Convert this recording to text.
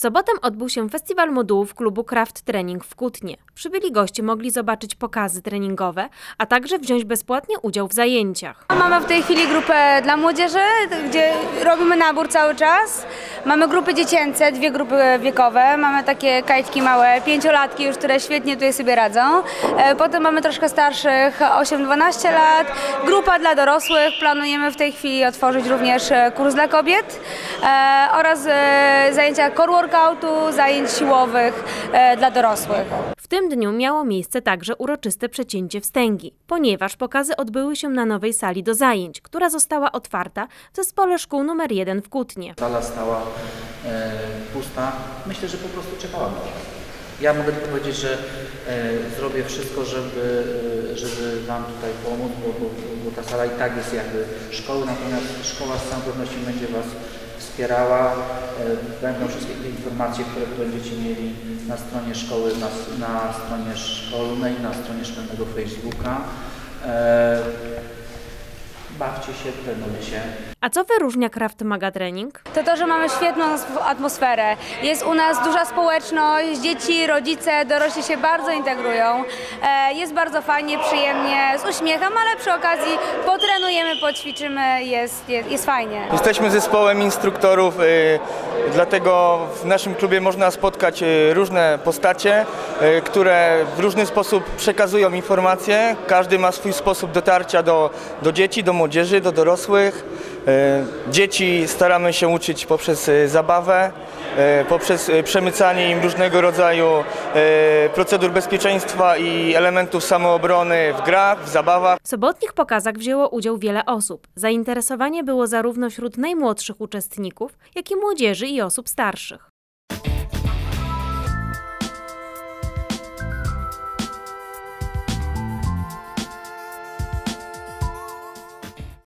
W sobotę odbył się festiwal modułów klubu Craft Training w Kutnie. Przybyli goście mogli zobaczyć pokazy treningowe, a także wziąć bezpłatnie udział w zajęciach. Mamy w tej chwili grupę dla młodzieży, gdzie robimy nabór cały czas. Mamy grupy dziecięce, dwie grupy wiekowe. Mamy takie kajtki małe, pięciolatki już, które świetnie tutaj sobie radzą. E, Potem mamy troszkę starszych, 8-12 lat. Grupa dla dorosłych. Planujemy w tej chwili otworzyć również e, kurs dla kobiet e, oraz zajęcia core workoutu, zajęć siłowych dla dorosłych. Tym dniu miało miejsce także uroczyste przecięcie wstęgi, ponieważ pokazy odbyły się na nowej sali do zajęć, która została otwarta w zespole szkół nr 1 w Kutnie. Sala stała e, pusta. Myślę, że po prostu czekała na. Ja mogę tylko powiedzieć, że e, zrobię wszystko, żeby, e, żeby Wam tutaj pomóc, bo, bo, bo ta sala i tak jest jakby szkoły, natomiast szkoła z całą pewnością będzie Was wspierała. E, będą wszystkie te informacje, które będziecie mieli na stronie szkoły, na, na stronie szkolnej, na stronie szkolnego Facebooka. E, bawcie się, trenujcie. A co wyróżnia Kraft Maga Training? To to, że mamy świetną atmosferę. Jest u nas duża społeczność, dzieci, rodzice, dorośli się bardzo integrują. E, Jest bardzo fajnie, przyjemnie, z uśmiechem, ale przy okazji potrenujemy, poćwiczymy, jest, jest, jest fajnie. Jesteśmy zespołem instruktorów, y, dlatego w naszym klubie można spotkać y, różne postacie, y, które w różny sposób przekazują informacje. Każdy ma swój sposób dotarcia do, do dzieci, do młodzieży, do dorosłych. Y, Dzieci staramy się uczyć poprzez y, zabawę, y, poprzez przemycanie im różnego rodzaju procedur bezpieczeństwa i elementów samoobrony w grach, w zabawach. W sobotnich pokazach wzięło udział wiele osób. Zainteresowanie było zarówno wśród najmłodszych uczestników, jak i młodzieży i osób starszych.